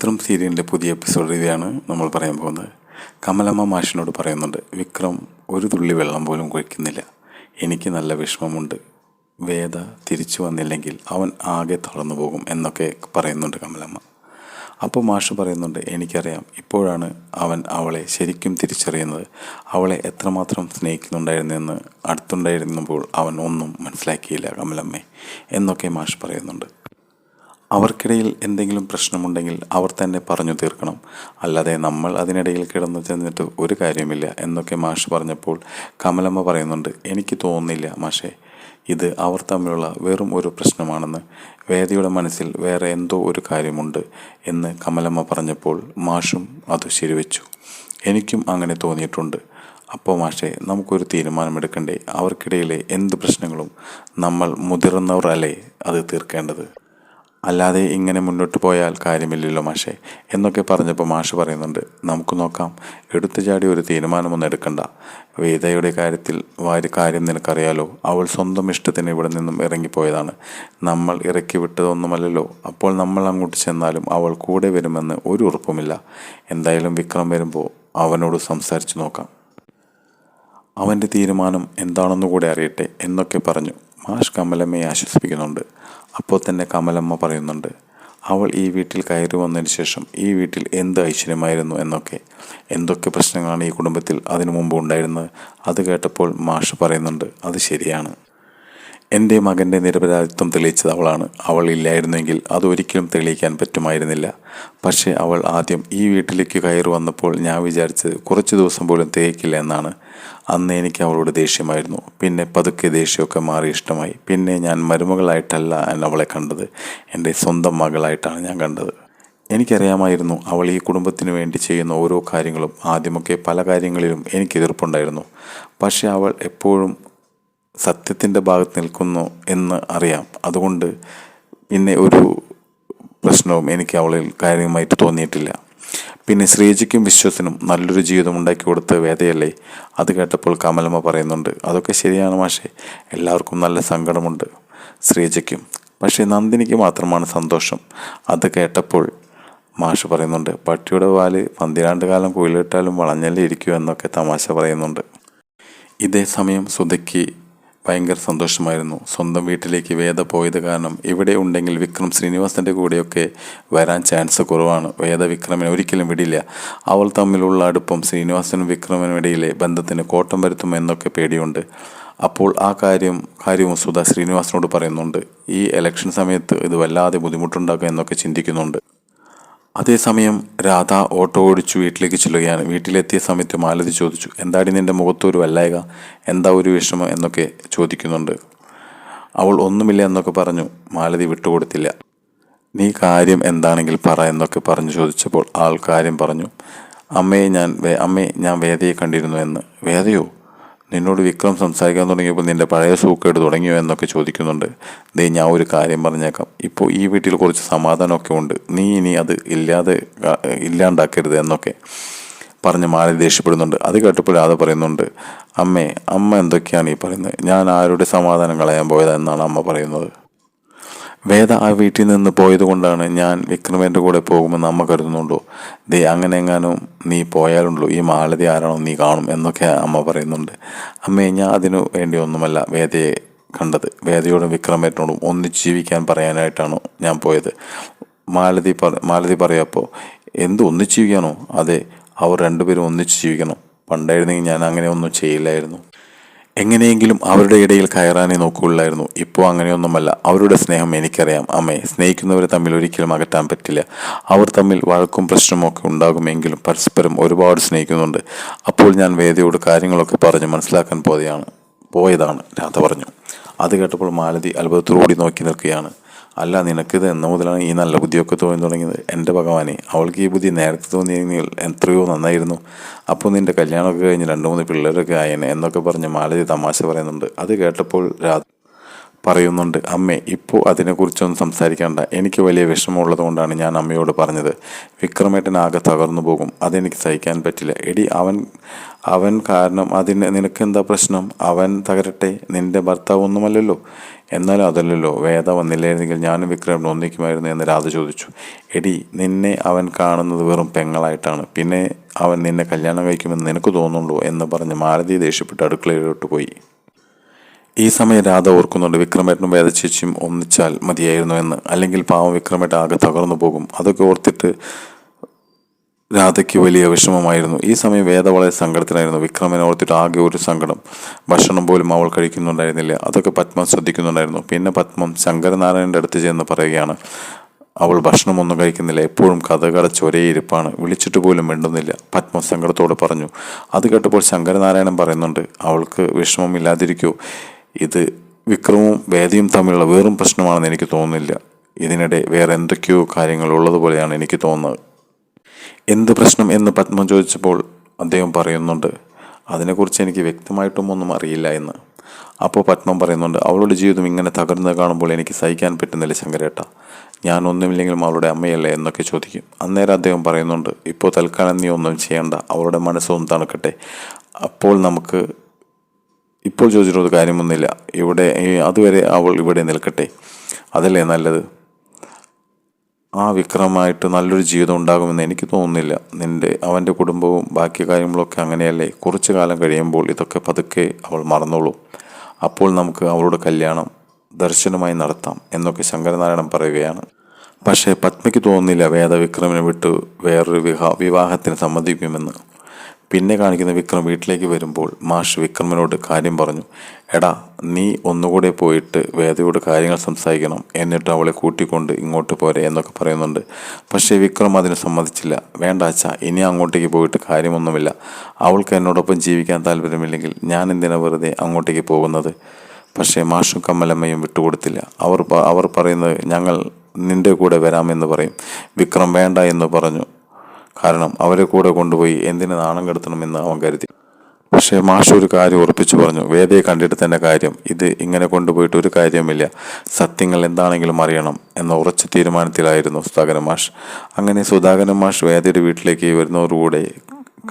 മിത്രം സീരിയലിന്റെ പുതിയ എപ്പിസോഡ് ഇതാണ് നമ്മൾ പറയാൻ പോകുന്നത്. കമലമ്മ മാഷിനോട് പറയുന്നുണ്ട് വിക്രം ഒരു തുള്ളി വെള്ളം പോലും കുഴിക്കുന്നില്ല എനിക്ക് നല്ല വിഷമമുണ്ട്. വേദ തിരിച്ചു വന്നില്ലെങ്കിൽ അവൻ ആകെ തളർന്നു പോകും എന്നൊക്കെ പറയുന്നുണ്ട് കമലമ്മ. അപ്പോൾ മാഷ് പറയുന്നുണ്ട് എനിക്കറിയാം ഇപ്പോഴാണ് അവൻ അവളെ ശരിക്കും തിരിച്ചറിയുന്നത്. അവളെ എത്രമാത്രം സ്നേഹിക്കുന്നുണ്ടായിരുന്നെന്ന് അടുത്തുണ്ടായിരുന്നപ്പോൾ അവൻ ഒന്നും മനസ്സിലാക്കിയില്ല കമലമ്മേ എന്നൊക്കെ മാഷ് പറയുന്നുണ്ട്. അവർക്കിടയിൽ എന്തെങ്കിലും പ്രശ്നമുണ്ടെങ്കിൽ അവർ തന്നെ പറഞ്ഞു തീർക്കണം. അല്ലാതെ നമ്മൾ അതിനിടയിൽ കിടന്നു ചെന്നിട്ട് ഒരു കാര്യമില്ല എന്നൊക്കെ മാഷ് പറഞ്ഞപ്പോൾ കമലമ്മ പറയുന്നുണ്ട് എനിക്ക് തോന്നുന്നില്ല മാഷേ ഇത് അവർ തമ്മിലുള്ള വെറും ഒരു പ്രശ്നമാണെന്ന്. വേദിയുടെ മനസ്സിൽ വേറെ എന്തോ ഒരു കാര്യമുണ്ട് എന്ന് കമലമ്മ പറഞ്ഞപ്പോൾ മാഷും അത് ശരിവെച്ചു. എനിക്കും അങ്ങനെ തോന്നിയിട്ടുണ്ട്. അപ്പോൾ മാഷെ നമുക്കൊരു തീരുമാനമെടുക്കണ്ടേ? അവർക്കിടയിലെ എന്ത് പ്രശ്നങ്ങളും നമ്മൾ മുതിർന്നവർ അല്ലേ അത് തീർക്കേണ്ടത്? അല്ലാതെ ഇങ്ങനെ മുന്നോട്ട് പോയാൽ കാര്യമില്ലല്ലോ മാഷെ എന്നൊക്കെ പറഞ്ഞപ്പോൾ മാഷ് പറയുന്നുണ്ട് നമുക്ക് നോക്കാം എടുത്തു ചാടി ഒരു തീരുമാനമൊന്നും എടുക്കണ്ട. വേദയുടെ കാര്യത്തിൽ വാരി കാര്യം നിനക്കറിയാലോ അവൾ സ്വന്തം ഇഷ്ടത്തിന് ഇവിടെ നിന്നും ഇറങ്ങിപ്പോയതാണ്. നമ്മൾ ഇറക്കി വിട്ടതൊന്നുമല്ലല്ലോ അപ്പോൾ നമ്മൾ അങ്ങോട്ട് ചെന്നാലും അവൾ കൂടെ വരുമെന്ന് ഒരു ഉറപ്പുമില്ല. എന്തായാലും വിക്രം വരുമ്പോൾ അവനോട് സംസാരിച്ചു നോക്കാം. അവന്റെ തീരുമാനം എന്താണെന്നു കൂടെ അറിയട്ടെ എന്നൊക്കെ പറഞ്ഞു. മാഷ് കമലമ്മയെ ആശ്വസിപ്പിക്കുന്നുണ്ട്. അപ്പോൾ തന്നെ കമലമ്മ പറയുന്നുണ്ട് അവൾ ഈ വീട്ടിൽ കയറി വന്നതിന് ശേഷം ഈ വീട്ടിൽ എന്ത് ഐശ്വര്യമായിരുന്നു എന്നൊക്കെ. എന്തൊക്കെ പ്രശ്നങ്ങളാണ് ഈ കുടുംബത്തിൽ അതിനു മുമ്പ് ഉണ്ടായിരുന്നത്? അത് കേട്ടപ്പോൾ മാഷ് പറയുന്നുണ്ട് അത് ശരിയാണ്. എന്റെ മകന്റെ നിരപരാധിത്വം തെളിയിച്ചത് അവളാണ്. അവൾ ഇല്ലായിരുന്നെങ്കിൽ അതൊരിക്കലും തെളിയിക്കാൻ പറ്റുമായിരുന്നില്ല. പക്ഷേ അവൾ ആദ്യം ഈ വീട്ടിലേക്ക് കയറി വന്നപ്പോൾ ഞാൻ വിചാരിച്ചത് കുറച്ച് ദിവസം പോലും തേക്കില്ല എന്നാണ്. അന്ന് എനിക്ക് അവളോട് ദേഷ്യമായിരുന്നു. പിന്നെ പതുക്കെ ദേഷ്യമൊക്കെ മാറി ഇഷ്ടമായി. പിന്നെ ഞാൻ മരുമകളായിട്ടല്ല അവളെ കണ്ടത്. എന്റെ സ്വന്തം മകളായിട്ടാണ് ഞാൻ കണ്ടത്. എനിക്കറിയാമായിരുന്നു അവൾ ഈ കുടുംബത്തിന് വേണ്ടി ചെയ്യുന്ന ഓരോ കാര്യങ്ങളും ആദ്യമൊക്കെ പല കാര്യങ്ങളിലും എനിക്ക് എതിർപ്പുണ്ടായിരുന്നു. പക്ഷേ അവൾ എപ്പോഴും സത്യത്തിന്റെ ഭാഗത്ത് നിൽക്കുന്നു എന്ന് അറിയാം. അതുകൊണ്ട് പിന്നെ ഒരു പ്രശ്നവും എനിക്ക് അവളിൽ കാര്യമായിട്ട് തോന്നിയിട്ടില്ല. പിന്നെ ശ്രീജിക്കും വിശ്വസിനും നല്ലൊരു ജീവിതം ഉണ്ടാക്കി കൊടുത്ത വേദയല്ലേ? അത് കേട്ടപ്പോൾ കമലമ്മ പറയുന്നുണ്ട് അതൊക്കെ ശരിയാണ് മാഷെ എല്ലാവർക്കും നല്ല സങ്കടമുണ്ട് ശ്രീജയ്ക്കും പക്ഷേ നന്ദിനിക്ക് മാത്രമാണ് സന്തോഷം. അത് കേട്ടപ്പോൾ മാഷ് പറയുന്നുണ്ട് പട്ടിയുടെ പാൽ പന്തിരാണ്ട് കാലം കുയിലിട്ടാലും വളഞ്ഞല്ലേ ഇരിക്കൂ എന്നൊക്കെ തമാശ പറയുന്നുണ്ട്. ഇതേ സമയം സുധയ്ക്ക് ഭയങ്കര സന്തോഷമായിരുന്നു. സ്വന്തം വീട്ടിലേക്ക് വേദ പോയത് കാരണം ഇവിടെ ഉണ്ടെങ്കിൽ വിക്രം ശ്രീനിവാസന്റെ കൂടെയൊക്കെ വരാൻ ചാൻസ് കുറവാണ്. വേദ വിക്രമിനെ ഒരിക്കലും വിടില്ല. അവൾ തമ്മിലുള്ള അടുപ്പം ശ്രീനിവാസനും വിക്രമനും ഇടയിലെ ബന്ധത്തിന് കോട്ടം വരുത്തും എന്നൊക്കെ പേടിയുണ്ട്. അപ്പോൾ ആ കാര്യം കാര്യവും സുധ ശ്രീനിവാസനോട് പറയുന്നുണ്ട്. ഈ ഇലക്ഷൻ സമയത്ത് ഇത് വല്ലാതെ ബുദ്ധിമുട്ടുണ്ടാക്കുക എന്നൊക്കെ ചിന്തിക്കുന്നുണ്ട്. അതേസമയം രാധ ഓട്ടോ ഓടിച്ചു വീട്ടിലേക്ക് ചെല്ലുകയാണ്. വീട്ടിലെത്തിയ സമയത്ത് മാലതി ചോദിച്ചു എന്താടി നിന്റെ മുഖത്തൊരു വല്ലായക? എന്താ ഒരു വിഷമം? എന്നൊക്കെ ചോദിക്കുന്നുണ്ട്. അവൾ ഒന്നുമില്ല എന്നൊക്കെ പറഞ്ഞു. മാലതി വിട്ടുകൊടുത്തില്ല. നീ കാര്യം എന്താണെങ്കിൽ പറ എന്നൊക്കെ പറഞ്ഞു ചോദിച്ചപ്പോൾ ആൾ കാര്യം പറഞ്ഞു അമ്മയെ ഞാൻ അമ്മയെ ഞാൻ വേദയെ കണ്ടിരുന്നു എന്ന്. വേദയോ? നിന്നോട് വിക്രം സംസാരിക്കാൻ തുടങ്ങിയപ്പോൾ നിന്റെ പഴയ സൂക്കേട് തുടങ്ങിയോ എന്നൊക്കെ ചോദിക്കുന്നുണ്ട്. ദേ ഞാൻ ഒരു കാര്യം പറഞ്ഞേക്കാം. ഇപ്പോൾ ഈ വീട്ടിൽ കുറച്ച് സമാധാനമൊക്കെ ഉണ്ട്. നീ ഇനി അത് ഇല്ലാതെ ഇല്ലാണ്ടാക്കരുത് എന്നൊക്കെ പറഞ്ഞ് മാറി ദേഷ്യപ്പെടുന്നുണ്ട്. അത് കേട്ടപ്പോൾ രാധ പറയുന്നുണ്ട് അമ്മേ അമ്മ എന്തൊക്കെയാണ് ഈ പറയുന്നത്? ഞാൻ ആരുടെ സമാധാനം കളയാൻ പോയതെന്നാണ് അമ്മ പറയുന്നത്. വേദ ആ വീട്ടിൽ നിന്ന് പോയത് കൊണ്ടാണ് ഞാൻ വിക്രമേന്റെ കൂടെ പോകുമെന്ന് അമ്മ കരുതുന്നുണ്ടോ? ദേ അങ്ങനെ എങ്ങാനും നീ പോയാലുണ്ടല്ലോ ഈ മാലതി ആരാണോ നീ കാണും എന്നൊക്കെ അമ്മ പറയുന്നുണ്ട്. അമ്മേ ഞാൻ അതിനു വേണ്ടി ഒന്നുമല്ല വേദയെ കണ്ടത്. വേദയോടും വിക്രമേട്ടനോടും ഒന്നിച്ച് ജീവിക്കാൻ പറയാനായിട്ടാണ് ഞാൻ പോയത്. മാലതി പറ മാലതി പറയപ്പോൾ എന്ത് ഒന്നിച്ച് ജീവിക്കാനോ? അതെ അവർ രണ്ടുപേരും ഒന്നിച്ച് ജീവിക്കണം. പണ്ടായിരുന്നെങ്കിൽ ഞാൻ അങ്ങനെ ഒന്നും ചെയ്യില്ലായിരുന്നു. എങ്ങനെയെങ്കിലും അവരുടെ ഇടയിൽ കയറാനേ നോക്കുകയുള്ളായിരുന്നു. ഇപ്പോൾ അങ്ങനെയൊന്നുമല്ല. അവരുടെ സ്നേഹം എനിക്കറിയാം. അമ്മേ സ്നേഹിക്കുന്നവരെ തമ്മിൽ ഒരിക്കലും അകറ്റാൻ പറ്റില്ല. അവർ തമ്മിൽ വഴക്കും പ്രശ്നമൊക്കെ ഉണ്ടാകുമെങ്കിലും പരസ്പരം ഒരുപാട് സ്നേഹിക്കുന്നുണ്ട്. അപ്പോൾ ഞാൻ വേദയോട് കാര്യങ്ങളൊക്കെ പറഞ്ഞ് മനസ്സിലാക്കാൻ പോയതാണ് പോയതാണ്. രാധ പറഞ്ഞു. അത് കേട്ടപ്പോൾ മാലതി അത്ഭുതത്തോടുകൂടി നോക്കി നിൽക്കുകയാണ്. അല്ല നിനക്കിത് എന്ന മുതലാണ് ഈ നല്ല ബുദ്ധിയൊക്കെ തോന്നി തുടങ്ങിയത്. എന്റെ ഭഗവാനെ അവൾക്ക് ഈ ബുദ്ധി നേരത്തെ തോന്നിയെങ്കിൽ എത്രയോ നന്നായിരുന്നു. അപ്പോൾ നിന്റെ കല്യാണമൊക്കെ കഴിഞ്ഞ് രണ്ട് മൂന്ന് പിള്ളേരൊക്കെ ആയേനെ എന്നൊക്കെ പറഞ്ഞ് മാലതി തമാശ പറയുന്നുണ്ട്. അത് കേട്ടപ്പോൾ രാ പറയുന്നുണ്ട് അമ്മേ ഇപ്പോൾ അതിനെക്കുറിച്ചൊന്നും സംസാരിക്കേണ്ട. എനിക്ക് വലിയ വിഷമമുള്ളത് കൊണ്ടാണ് ഞാൻ അമ്മയോട് പറഞ്ഞത്. വിക്രമേട്ടൻ ആകെ തകർന്നു പോകും. അതെനിക്ക് സഹിക്കാൻ പറ്റില്ല. എടി അവൻ അവൻ കാരണം അതിന് നിനക്കെന്താ പ്രശ്നം? അവൻ തകരട്ടെ? നിന്റെ ഭർത്താവ് ഒന്നുമല്ലല്ലോ എന്നാലും അതല്ലല്ലോ. വേദ വന്നില്ലായിരുന്നെങ്കിൽ ഞാനും വിക്രമൻ ഒന്നിക്കുമായിരുന്നു എന്ന് രാധ ചോദിച്ചു. എടി നിന്നെ അവൻ കാണുന്നത് വെറും പെങ്ങളായിട്ടാണ്. പിന്നെ അവൻ നിന്നെ കല്യാണം കഴിക്കുമെന്ന് നിനക്ക് തോന്നുന്നുണ്ടോ? എന്ന് പറഞ്ഞ് മാലതി ദേഷ്യപ്പെട്ട് അടുക്കളയിലോട്ട് പോയി. ഈ സമയം രാധ ഓർക്കുന്നുണ്ട്. വിക്രമേട്ടനും വേദചേച്ചിയും ഒന്നിച്ചാൽ മതിയായിരുന്നു എന്ന് അല്ലെങ്കിൽ പാവം വിക്രമേട്ട ആകെ തകർന്നു പോകും. അതൊക്കെ ഓർത്തിട്ട് രാധയ്ക്ക് വലിയ വിഷമമായിരുന്നു. ഈ സമയം വേദ വളരെ സങ്കടത്തിലായിരുന്നു. വിക്രമനെ ഓർത്തിട്ട് ആകെ ഒരു സങ്കടം. ഭക്ഷണം പോലും അവൾ കഴിക്കുന്നുണ്ടായിരുന്നില്ല. അതൊക്കെ പത്മം ശ്രദ്ധിക്കുന്നുണ്ടായിരുന്നു. പിന്നെ പത്മം ശങ്കരനാരായണന്റെ അടുത്ത് ചെന്ന് പറയുകയാണ് അവൾ ഭക്ഷണമൊന്നും കഴിക്കുന്നില്ല. എപ്പോഴും കഥ കടച്ച് ഒരേ ഇരിപ്പാണ്. വിളിച്ചിട്ട് പോലും മിണ്ടുന്നില്ല. പത്മം സങ്കടത്തോട് പറഞ്ഞു. അത് കേട്ടപ്പോൾ ശങ്കരനാരായണൻ പറയുന്നുണ്ട് അവൾക്ക് വിഷമമില്ലാതിരിക്കൂ ഇത് വിക്രമവും വേദിയും തമ്മിലുള്ള വേറും പ്രശ്നമാണെന്ന് എനിക്ക് തോന്നുന്നില്ല. ഇതിനിടെ വേറെ എന്തൊക്കെയോ കാര്യങ്ങൾ ഉള്ളതുപോലെയാണ് എനിക്ക് തോന്നുന്നത്. എന്ത് പ്രശ്നം എന്ന് പത്മ ചോദിച്ചപ്പോൾ അദ്ദേഹം പറയുന്നുണ്ട് അതിനെക്കുറിച്ച് എനിക്ക് വ്യക്തമായിട്ടും ഒന്നും അറിയില്ല എന്ന്. അപ്പോൾ പത്മം പറയുന്നുണ്ട് അവളുടെ ജീവിതം ഇങ്ങനെ തകർന്ന് കാണുമ്പോൾ എനിക്ക് സഹിക്കാൻ പറ്റുന്നില്ല ശങ്കരേട്ട. ഞാൻ ഒന്നുമില്ലെങ്കിലും അവളുടെ അമ്മയല്ലേ? എന്നൊക്കെ ചോദിക്കും. അന്നേരം അദ്ദേഹം പറയുന്നുണ്ട് ഇപ്പോൾ തൽക്കാലം നീ ഒന്നും ചെയ്യണ്ട അവളുടെ മനസ്സൊന്നും തണുക്കട്ടെ. അപ്പോൾ നമുക്ക് ഇപ്പോൾ ചോദിച്ചിട്ടൊരു കാര്യമൊന്നുമില്ല. ഇവിടെ അതുവരെ അവൾ ഇവിടെ നിൽക്കട്ടെ. അതല്ലേ നല്ലത്? ആ വിക്രമായിട്ട് നല്ലൊരു ജീവിതം ഉണ്ടാകുമെന്ന് എനിക്ക് തോന്നുന്നില്ല. നിന്റെ അവന്റെ കുടുംബവും ബാക്കി കാര്യങ്ങളൊക്കെ അങ്ങനെയല്ലേ? കുറച്ചു കാലം കഴിയുമ്പോൾ ഇതൊക്കെ പതുക്കെ അവൾ മറന്നോളൂ. അപ്പോൾ നമുക്ക് അവളുടെ കല്യാണം ദർശനമായി നടത്താം എന്നൊക്കെ ശങ്കരനാരായണൻ പറയുകയാണ്. പക്ഷേ പത്മയ്ക്ക് തോന്നുന്നില്ല വേദ വിക്രമിനെ വിട്ട് വേറൊരു വിവാഹ വിവാഹത്തിന് സമ്മതിക്കുമെന്ന്. പിന്നെ കാണിക്കുന്ന വിക്രം വീട്ടിലേക്ക് വരുമ്പോൾ മാഷ് വിക്രമനോട് കാര്യം പറഞ്ഞു എടാ നീ ഒന്നുകൂടെ പോയിട്ട് വേദയോട് കാര്യങ്ങൾ സംസാരിക്കണം എന്നിട്ട് അവളെ കൂട്ടിക്കൊണ്ട് ഇങ്ങോട്ട് പോരെ എന്നൊക്കെ പറയുന്നുണ്ട്. പക്ഷേ വിക്രം അതിന് സമ്മതിച്ചില്ല. വേണ്ട അച്ഛ ഇനി അങ്ങോട്ടേക്ക് പോയിട്ട് കാര്യമൊന്നുമില്ല. അവൾക്ക് എന്നോടൊപ്പം ജീവിക്കാൻ താല്പര്യമില്ലെങ്കിൽ ഞാൻ എന്തിനാ വെറുതെ അങ്ങോട്ടേക്ക് പോകുന്നത്? പക്ഷേ മാഷും കമ്മലമ്മയും വിട്ടുകൊടുത്തില്ല. അവർ അവർ പറയുന്നത് ഞങ്ങൾ നിന്റെ കൂടെ വരാമെന്ന് പറയും. വിക്രം വേണ്ട എന്ന് പറഞ്ഞു. കാരണം അവരെ കൂടെ കൊണ്ടുപോയി എന്തിനു നാണം കെടുത്തണമെന്ന് അവൻ കരുതി. പക്ഷേ മാഷ് ഒരു കാര്യം ഉറപ്പിച്ചു പറഞ്ഞു വേദയെ കണ്ടിട്ട് തന്നെ കാര്യം ഇത് ഇങ്ങനെ കൊണ്ടുപോയിട്ട് ഒരു കാര്യമില്ല സത്യങ്ങൾ എന്താണെങ്കിലും അറിയണം എന്ന ഉറച്ച തീരുമാനത്തിലായിരുന്നു സുധാകരൻ മാഷ്. അങ്ങനെ സുധാകരൻ മാഷ് വേദയുടെ വീട്ടിലേക്ക് വരുന്നതോടുകൂടെ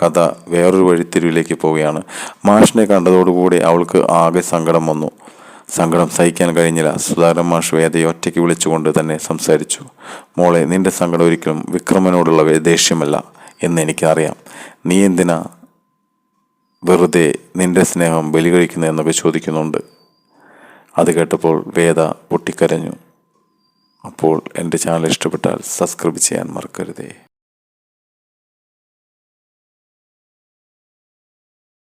കഥ വേറൊരു വഴിത്തിരിവിലേക്ക് പോവുകയാണ്. മാഷിനെ കണ്ടതോടുകൂടി അവൾക്ക് ആകെ സങ്കടം വന്നു. സങ്കടം സഹിക്കാൻ കഴിഞ്ഞില്ല. സുധാകരൻ മാഷ് വേദയെ ഒറ്റയ്ക്ക് വിളിച്ചുകൊണ്ട് തന്നെ സംസാരിച്ചു. മോളെ നിന്റെ സങ്കടം ഒരിക്കലും വിക്രമനോടുള്ള ദേഷ്യമല്ല എന്ന് എനിക്കറിയാം. നീ എന്തിനാ വെറുതെ നിന്റെ സ്നേഹം ബലി കഴിക്കുന്നു എന്നൊക്കെ ചോദിക്കുന്നുണ്ട്. അത് കേട്ടപ്പോൾ വേദ പൊട്ടിക്കരഞ്ഞു. അപ്പോൾ എന്റെ ചാനൽ ഇഷ്ടപ്പെട്ടാൽ സബ്സ്ക്രൈബ് ചെയ്യാൻ മറക്കരുതേ.